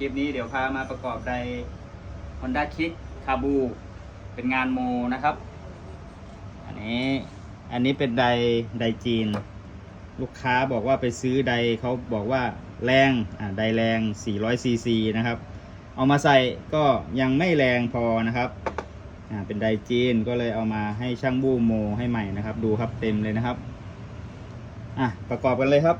คลิปนี้เดี๋ยวพามาประกอบได Honda Kick คาบูเป็นงานโมนะครับ อันนี้อันนี้เป็นไดไดจีน ลูกค้าบอกว่าไปซื้อไดเขาบอกว่าแรงอ่าไดแรง 400ซีซีนะครับ เอามาใส่ก็ยังไม่แรงพอนะครับอ่าเป็นไดจีนก็เลยเอามาให้ช่างบู้โมให้ใหม่นะครับ ดูครับเต็มเลยนะครับอะประกอบกันเลยครับ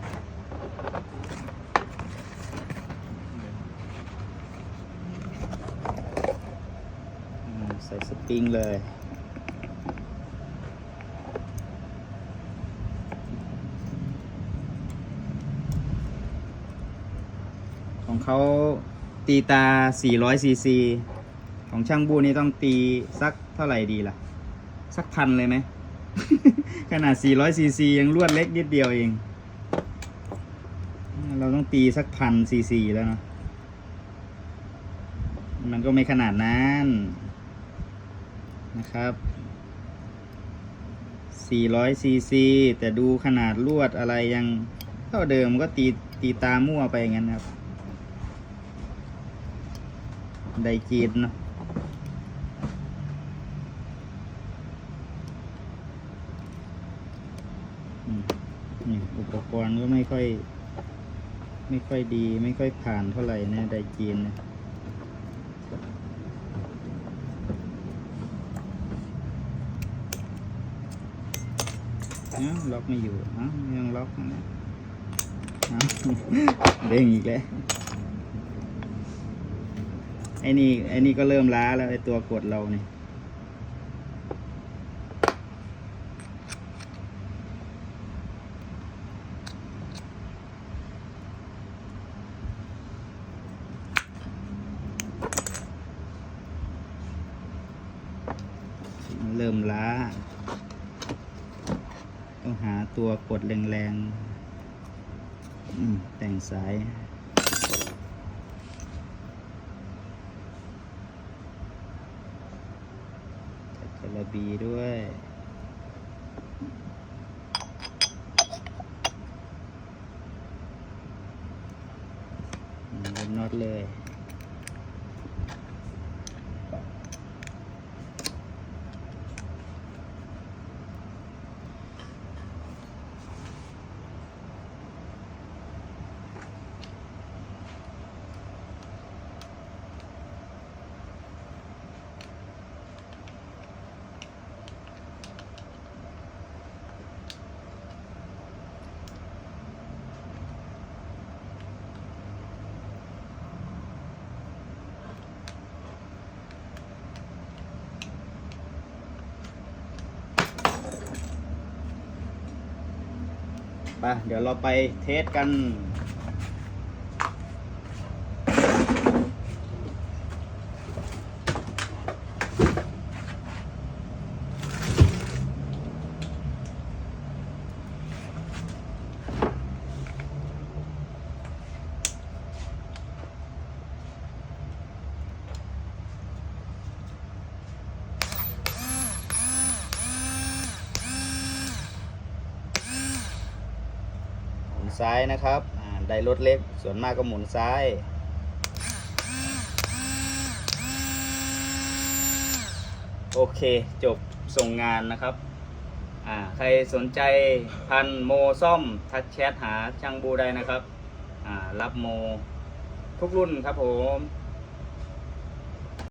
อ่าใส่สปริงเลย ของเขาตีตา 400ซีซีของช่างบูนี่ต้องตีสักเท่าไหร่ดีล่ะ สักพันเลยไหม ขนาด 400ซีซียังลวดเล็กนิดเดียวเอง เราต้องตีสักพันซีซีแล้วเนาะมันก็ไม่ขนาดนั้น นะครับ400ซีซีแต่ดูขนาดลวดอะไรยังเท่าเดิมก็ตีตีตามั่วไปอย่างนั้นครับ ไดจีนเนาะอุปกรณ์ก็ไม่ค่อย ไม่ค่อยดี ไม่ค่อยผ่านเท่าไหร่นะไดจีนนี่ย เอ้าล็อกไม่อยู่ยังล็อกอยู่นะเด้งอีกแล้วไอ้นี่ไอ้นี่ก็เริ่มล้าแล้วไอ้ตัวกดเราเนี่ยเริ่มล้า หาตัวกดแรงๆแต่งสายจัดกระบีด้วยน็อตเลย ไปเดี๋ยวเราไปเทสกัน ซ้ายนะครับไดรถเล็กส่วนมากก็หมุนซ้าย โอเคจบส่งงานนะครับอ่าใครสนใจพันโมซ่อม ทักแชทหาช่างบูได้นะครับอ่ารับโมทุกรุ่นครับผม